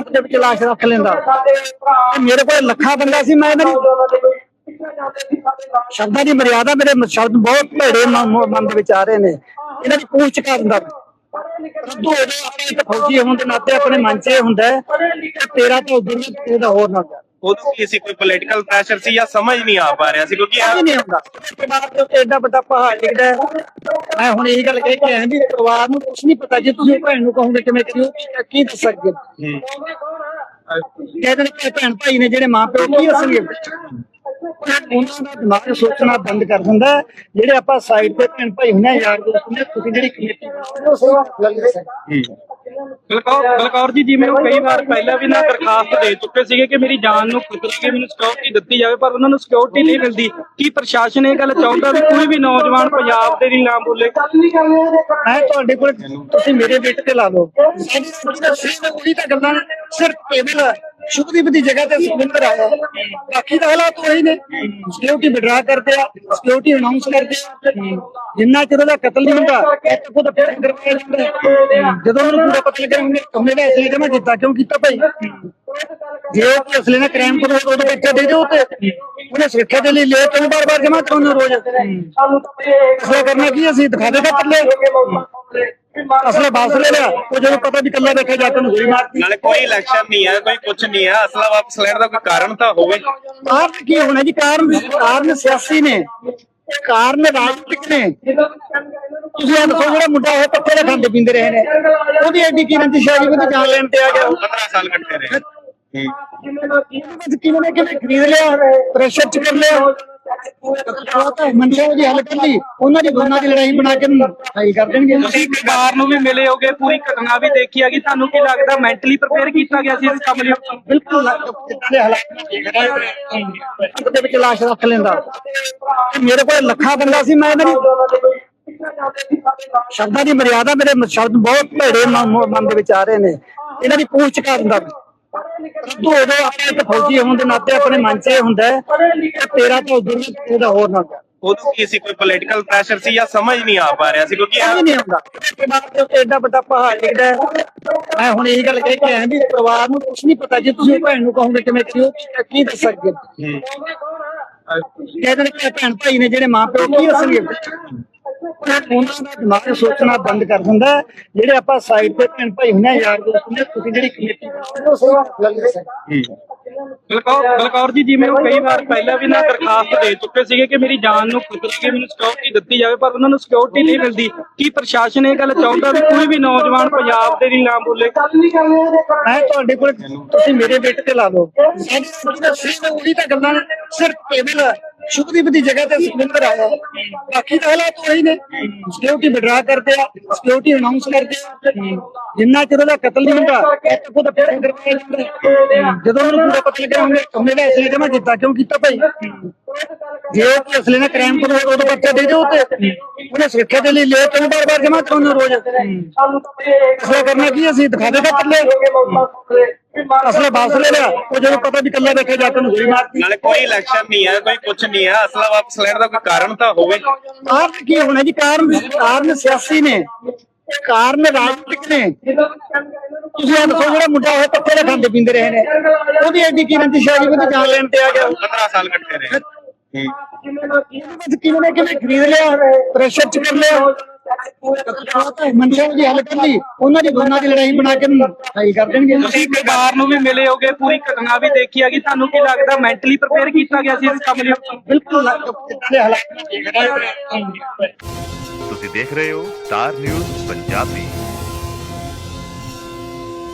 ਅੰਤ ਵਿੱਚ ਲਾਸ਼ ਰੱਖ ਲੈਂਦਾ। ਤੇ ਮੇਰੇ ਕੋਲ ਲੱਖਾਂ ਬੰਦਾ ਸੀ, ਮੈਂ ਇਹਨਾਂ ਸ਼ਬਦਾਂ ਦੀ ਮਰਿਆਦਾ ਮੇਰੇ ਸ਼ਬਦ ਬਹੁਤ ਭੇੜੇ ਮਨ ਦੇ ਵਿੱਚ ਆ ਰਹੇ ਨੇ। ਇਹਨਾਂ ਦੀ ਪੂਛ ਕਰ ਦਿੰਦਾ। ਪਰੰਤੂ ਉਦੋਂ ਆਪਾਂ ਇੱਕ ਫੌਜੀ ਹੋਣ ਦੇ ਨਾਤੇ ਆਪਣੇ ਮਨ 'ਚ ਇਹ ਹੁੰਦਾ ਤੇਰਾ ਤਾਂ ਉਦੋਂ ਹੀ ਤੇਰਾ ਹੋਰ ਨਾ ਉਦੋਂ ਕੀ ਸੀ ਕੋਈ ਪੋਲੀਟੀਕਲ ਪ੍ਰੈਸ਼ਰ ਸੀ ਜਾਂ ਸਮਝ ਨਹੀਂ ਆ ਪਾ ਰਿਹਾ ਸੀ ਕਿਉਂਕਿ ਇਹ ਨਹੀਂ ਹੁੰਦਾ ਪਰਿਵਾਰ ਦੇ ਉੱਤੇ ਐਡਾ ਵੱਡਾ ਪਹਾੜ ਡਿੱਗਦਾ ਹੈ। ਮੈਂ ਹੁਣ ਇਹੀ ਗੱਲ ਕਹਿ ਕੇ ਆਇਆ ਵੀ ਪਰਿਵਾਰ ਨੂੰ ਕੁਝ ਨਹੀਂ ਪਤਾ ਜੇ ਤੁਸੀਂ ਭੈਣ ਨੂੰ ਕਹੋਗੇ ਕਿ ਮੈਂ ਕਰਿਓ ਕੀ ਦੱਸ ਸਕਦੇ ਹੂੰ। ਕਹਿੰਦੇ ਨੇ ਕਿ ਭੈਣ ਭਾਈ ਨੇ ਜਿਹੜੇ ਮਾਂ ਪਿਓ ਕੀ ਦੱਸਣਗੇ ਉਹਨਾਂ ਦਾ ਦਿਮਾਗ ਸੋਚਣਾ ਬੰਦ ਕਰ ਦਿੰਦਾ ਹੈ। ਜਿਹੜੇ ਆਪਾਂ ਸਾਈਡ ਤੇ ਭੈਣ ਭਾਈ ਹੁੰਦੇ ਆ ਯਾਰ ਦੋਸਤ ਆ, ਤੁਸੀਂ ਜਿਹੜੀ ਕਮੇਟੀ ਬਣਾਉਂਦੇ ਹੋ ਸਹੀ ਲੱਗਦਾ ਹੈ। ਬਲਕੌਰ ਬਲਕੌਰ ਜੀ ਜਿਵੇਂ ਉਹ ਕਈ ਵਾਰ ਪਹਿਲਾਂ ਵੀ ਨਾ ਦਰਖਾਸਤ ਦੇ ਚੁੱਕੇ ਸੀਗੇ ਕਿ ਮੇਰੀ ਜਾਨ ਨੂੰ ਖਤਰਾ ਕਿ ਮੈਨੂੰ ਸਿਕਿਉਰਿਟੀ ਦਿੱਤੀ ਜਾਵੇ ਪਰ ਉਹਨਾਂ ਨੂੰ ਸਿਕਿਉਰਿਟੀ ਨਹੀਂ ਮਿਲਦੀ। ਕੀ ਪ੍ਰਸ਼ਾਸਨ ਇਹ ਗੱਲ ਚਾਹੁੰਦਾ ਵੀ ਕੋਈ ਵੀ ਨੌਜਵਾਨ ਪੰਜਾਬ ਦੇ ਲਈ ਨਾ ਬੋਲੇ? ਮੈਂ ਤੁਹਾਡੇ ਕੋਲ ਤੁਸੀਂ ਮੇਰੇ ਬੇਟੇ ਤੇ ਲਾ ਲਓ। ਉਹੀ ਤਾਂ ਗੱਲਾਂ ਸਿਰਫ ਕੇਵਲ ਸ਼ੁਭਦੀਪ ਦੀ ਜਗ੍ਹਾ ਤੇ ਸੁਖਵਿੰਦਰ ਆਇਆ ਬਾਕੀ ਦਾ ਹਾਲਾਤ ਉਹੀ ਨੇ ਸਿਕਿਉਰਿਟੀ ਵਿਡਰਾ ਕਰਦੇ ਆ ਸਿਕਿਉਰਿਟੀ ਅਨਾਉਂਸ ਕਰਦੇ ਆ ਜਿੰਨਾ ਚਿਰ ਉਹਦਾ ਕਤਲ ਨਹੀਂ ਹੁੰਦਾ ਇੱਕ ਖੁਦ ਪੇਸ਼ ਕਰਵਾਇਆ ਜਾਂਦਾ ਹੈ। ਜਦੋਂ ਉਹਨੂੰ ਪੂਰਾ ਪਤਾ ਲੱਗਿਆ ਉਹਨੇ ਉਹਨੇ ਦਾ ਅਸਲੀ ਜਮਾ ਕੀਤਾ ਕਿਉਂ ਕੀਤਾ ਭਾਈ ਜੇ ਉਹ ਕੋਈ ਅਸਲੀ ਨਾਲ ਕ੍ਰਾਈਮ ਕਰੇ ਤਾਂ ਉਹਦੇ ਬੱਚਾ ਦੇ ਦਿਓ ਤੇ ਉਹਨੇ ਸੁਰੱਖਿਆ ਦੇ ਲਈ ਲਿਆ ਕਿਉਂ ਬਾਰ-ਬਾਰ ਜਮਾ ਕਰਾਉਣਾ ਰੋਜ਼ ਅਸਲਾ ਕਰਨਾ ਕੀ ਅਸੀਂ ਦਿਖਾ ਦੇਗਾ ਪੱਲੇ ਅਸਲੇ ਬਾਸ ਲੈ ਲਿਆ ਉਹ ਜਦੋਂ ਪਤਾ ਵੀ ਕੱਲਾ ਦੇਖਿਆ ਜਾ ਕੇ ਉਹਨੂੰ ਗੋਲੀ ਮਾਰਤੀ। ਨਾਲੇ ਕੋਈ ਇਲੈਕਸ਼ਨ ਨਹੀਂ ਹੈ ਕੋਈ ਕੁਝ ਨਹੀਂ ਹੈ। ਅਸਲਾ ਵਾਪਸ ਲੈਣ ਦਾ ਕੋਈ ਕਾਰਨ ਤਾਂ ਹੋਵੇ। ਕਾਰਨ ਕੀ ਹੋਣਾ ਜੀ? ਕਾਰਨ ਕਾਰਨ ਸਿਆਸੀ ਨੇ। ਕਾਰਨ ਰਾਜਨੀਤਿਕ ਨੇ। ਤੁਸੀਂ ਇਹ ਦੱਸੋ ਜਿਹੜਾ ਮੁੰਡਾ ਉਹ ਪੱਤੇ ਦੇ ਖਾਂਦੇ ਪੀਂਦੇ ਰਹੇ ਨੇ। ਉਹਦੀ ਐਡੀ ਕੀ ਰੰਜਿਸ਼ ਹੈ ਜੀ? ਉਹਦੀ ਜਾਨ ਲੈਣ ਤੇ ਆ ਗਿਆ। 15 ਸਾਲ ਕੱਟੇ ਰਹੇ। ਕਿਵੇਂ ਕਿਵੇਂ ਨੇ ਕਿਵੇਂ ਖਰੀਦ ਲਿਆ? ਪ੍ਰੈਸ਼ਰ ਚ ਕਰ ਲਿਆ। ਮਨਸ਼ਾ ਉਹਦੀ ਹੱਲ ਕਰ ਲਈ ਉਹਨਾਂ ਦੀ ਦੋਨਾਂ ਦੀ ਲੜਾਈ ਬਣਾ ਕੇ ਹਾਈ ਕਰ ਦੇਣਗੇ। ਤੁਸੀਂ ਪਰਿਵਾਰ ਨੂੰ ਵੀ ਮਿਲੇ ਹੋਗੇ ਪੂਰੀ ਘਟਨਾ ਵੀ ਦੇਖੀ ਹੈਗੀ। ਤੁਹਾਨੂੰ ਕੀ ਲੱਗਦਾ ਮੈਂਟਲੀ ਪ੍ਰਪੇਅਰ ਕੀਤਾ ਗਿਆ ਸੀ ਇਸ ਕੰਮ ਲਈ? ਬਿਲਕੁਲ। ਕਿੱਦਾਂ ਦੇ ਹਾਲਾਤ ਅੰਤ ਦੇ ਵਿੱਚ ਲਾਸ਼ ਰੱਖ ਲੈਂਦਾ। ਤੇ ਮੇਰੇ ਕੋਲ ਲੱਖਾਂ ਬੰਦਾ ਸੀ ਮੈਂ ਇਹਨਾਂ ਦੀ ਸ਼ਬਦਾਂ ਦੀ ਮਰਿਆਦਾ ਮੇਰੇ ਸ਼ਬਦ ਬਹੁਤ ਭੇੜੇ ਮਨ ਦੇ ਵਿੱਚ ਆ ਰਹੇ ਨੇ। ਇਹਨਾਂ ਦੀ ਪੂਛ ਕਰ ਦਿੰਦਾ। ਪਰੰਤੂ ਉਦੋਂ ਆਪਾਂ ਇੱਕ ਫੌਜੀ ਹੋਣ ਦੇ ਨਾਤੇ ਆਪਣੇ ਮਨ 'ਚ ਇਹ ਹੁੰਦਾ ਹੈ ਕਿ ਤੇਰਾ ਤਾਂ ਉਦੋਂ ਹੀ ਤੇਰਾ ਹੋਰ ਨਾ ਉਦੋਂ ਕੀ ਸੀ? ਕੋਈ ਪੋਲੀਟੀਕਲ ਪ੍ਰੈਸ਼ਰ ਸੀ ਜਾਂ ਸਮਝ ਨਹੀਂ ਆ ਪਾ ਰਿਹਾ ਸੀ? ਕਿਉਂਕਿ ਇਹ ਨਹੀਂ ਹੁੰਦਾ ਪਰਿਵਾਰ ਦੇ ਉੱਤੇ ਐਡਾ ਵੱਡਾ ਪਹਾੜ ਡਿੱਗਦਾ ਹੈ। ਮੈਂ ਹੁਣ ਇਹੀ ਗੱਲ ਕਹਿ ਕੇ ਆਇਆ ਵੀ ਪਰਿਵਾਰ ਨੂੰ ਕੁਝ ਨਹੀਂ ਪਤਾ। ਜੇ ਤੁਸੀਂ ਭੈਣ ਨੂੰ ਕਹੋਗੇ ਕਿ ਮੈਂ ਕਰਿਓ ਕੀ ਦੱਸ ਸਕਦੇ। ਹੂੰ। ਕਹਿੰਦੇ ਨੇ ਭੈਣ ਭਾਈ ਨੇ ਜਿਹੜੇ ਮਾਂ ਪਿਓ ਕੀ ਦੱਸਣਗੇ ਉਹਨਾਂ ਦਾ ਦਿਮਾਗ ਸੋਚਣਾ ਬੰਦ ਕਰ ਦਿੰਦਾ। ਜਿਹੜੇ ਆਪਾਂ ਸਾਈਡ ਤੇ ਭੈਣ ਭਾਈ ਆ ਯਾਰ ਦੋਸਤ ਆ, ਤੁਸੀਂ ਜਿਹੜੀ ਕਮੇਟੀ ਬਣਾਉਂਦੇ ਹੋ ਸਹੀ ਲੱਗਦਾ ਹੈ। ਬਲਕੌਰ ਬਲਕੌਰ ਜੀ ਜਿਵੇਂ ਉਹ ਕਈ ਵਾਰ ਪਹਿਲਾਂ ਵੀ ਨਾ ਦਰਖਾਸਤ ਦੇ ਚੁੱਕੇ ਸੀਗੇ ਕਿ ਮੇਰੀ ਜਾਨ ਨੂੰ ਖਤਰਾ ਕਿ ਮੈਨੂੰ ਸਿਕਿਉਰਿਟੀ ਦਿੱਤੀ ਜਾਵੇ ਪਰ ਉਹਨਾਂ ਨੂੰ ਸਿਕਿਉਰਿਟੀ ਨਹੀਂ ਮਿਲਦੀ। ਕੀ ਪ੍ਰਸ਼ਾਸਨ ਇਹ ਗੱਲ ਚਾਹੁੰਦਾ ਵੀ ਕੋਈ ਵੀ ਨੌਜਵਾਨ ਪੰਜਾਬ ਦੇ ਲਈ ਨਾ ਬੋਲੇ? ਮੈਂ ਤੁਹਾਡੇ ਕੋਲ ਤੁਸੀਂ ਮੇਰੇ ਬੇਟੇ ਤੇ ਲਾ ਲਓ। ਉਹੀ ਤਾਂ ਗੱਲਾਂ ਨੇ, ਸਿਰਫ ਕੇਵਲ ਸ਼ੁਭਦੀਪ ਦੀ ਜਗ੍ਹਾ ਤੇ ਸੁਖਵਿੰਦਰ ਆਇਆ। ਬਾਕੀ ਦਾ ਹਾਲਾਤ ਉਹੀ ਨੇ। ਸਿਕਿਉਰਿਟੀ ਵਿਡਰਾ ਕਰਦੇ ਆ ਸਿਕਿਉਰਿਟੀ ਅਨਾਉਂਸ ਕਰਦੇ ਆ। ਜਿੰਨਾ ਚਿਰ ਉਹਦਾ ਕਤਲ ਨਹੀਂ ਹੁੰਦਾ ਇੱਕ ਖੁਦ ਪੇਸ਼ ਕਰਵਾਇਆ ਜਾਂਦਾ ਜਦੋਂ ਉਹਨੂੰ ਪੂਰਾ ਪਤਾ ਲੱਗਿਆ, ਉਹਨੇ ਉਹਨੇ ਦਾ ਅਸਲੀ ਜਮਾ ਕੀਤਾ, ਕਿਉਂ ਕੀਤਾ ਭਾਈ? ਜੇ ਉਹ ਕੋਈ ਅਸਲੀ ਨਾਲ ਕ੍ਰਾਈਮ ਕਰੇ ਤਾਂ ਬੱਚਾ ਦੇ ਦਿਓ ਤੇ ਉਹਨੇ ਸੁਰੱਖਿਆ ਦੇ ਲਈ ਲਿਆ ਕਿਉਂ ਬਾਰ-ਬਾਰ ਜਮਾ ਕਰਾਉਣਾ ਰੋਜ਼। ਅਸਲਾ ਕਰਨਾ ਕੀ ਅਸੀਂ? ਦਿਖਾ ਦੇਗਾ ਪੱਲੇ ਅਸਲੇ ਬਾਸ ਲੈ ਲਿਆ ਉਹ ਜਦੋਂ ਪਤਾ ਵੀ ਕੱਲਾ ਦੇਖਿਆ ਜਾ ਕੇ ਉਹਨੂੰ ਗੋਲੀ ਮਾਰਤੀ। ਨਾਲੇ ਕੋਈ ਇਲੈਕਸ਼ਨ ਨਹੀਂ ਹੈ ਕੋਈ ਕੁਝ ਨਹੀਂ ਹੈ ਅਸਲਾ ਵਾਪਸ ਲੈਣ ਦਾ ਕੋਈ ਕਾਰਨ ਤਾਂ ਹੋਵੇ। ਕਾਰਨ ਕੀ ਹੋਣਾ ਜੀ? ਕਾਰਨ ਕਾਰਨ ਸਿਆਸੀ ਨੇ। ਕਾਰਨ ਰਾਜਨੀਤਿਕ ਨੇ। ਤੁਸੀਂ ਇਹ ਦੱਸੋ ਜਿਹੜਾ ਮੁੰਡਾ ਉਹ ਪੱਤੇ ਦੇ ਖਾਂਦੇ ਪੀਂਦੇ ਰਹੇ ਨੇ। ਉਹਦੀ ਐਡੀ ਕੀ ਰੰਜਿਸ਼ ਹੈ ਜੀ ਉਹਦੀ ਜਾਨ ਲੈਣ ਤੇ ਆ ਗਿਆ। 15 ਸਾਲ ਕੱਟੇ ਰਹੇ। ਕਿਵੇਂ ਨੇ ਕਿਵੇਂ ਖਰੀਦ ਲਿਆ? ਪ੍ਰੈਸ਼ਰ ਚ ਕਰ ਲਿਆ। ਮਨਸ਼ਾ ਉਹਦੀ ਹੱਲ ਕਰ ਲਈ ਉਹਨਾਂ ਦੀ ਦੋਨਾਂ ਦੀ ਲੜਾਈ ਬਣਾ ਕੇ ਹਾਈ ਕਰ ਦੇਣਗੇ। ਤੁਸੀਂ ਪਰਿਵਾਰ ਨੂੰ ਵੀ ਮਿਲੇ ਹੋਗੇ ਪੂਰੀ ਘਟਨਾ ਵੀ ਦੇਖੀ ਹੈਗੀ ਤੁਹਾਨੂੰ ਕੀ ਲੱਗਦਾ ਮੈਂਟਲੀ ਪ੍ਰਪੇਅਰ ਕੀਤਾ ਗਿਆ ਸੀ ਇਸ ਕੰਮ ਲਈ? ਬਿਲਕੁਲ ਕਿੱਦਾਂ ਦੇ ਹਾਲਾਤ? ਤੁਸੀਂ ਦੇਖ ਰਹੇ ਹੋ ਸਟਾਰ ਨਿਊਜ਼ ਪੰਜਾਬੀ।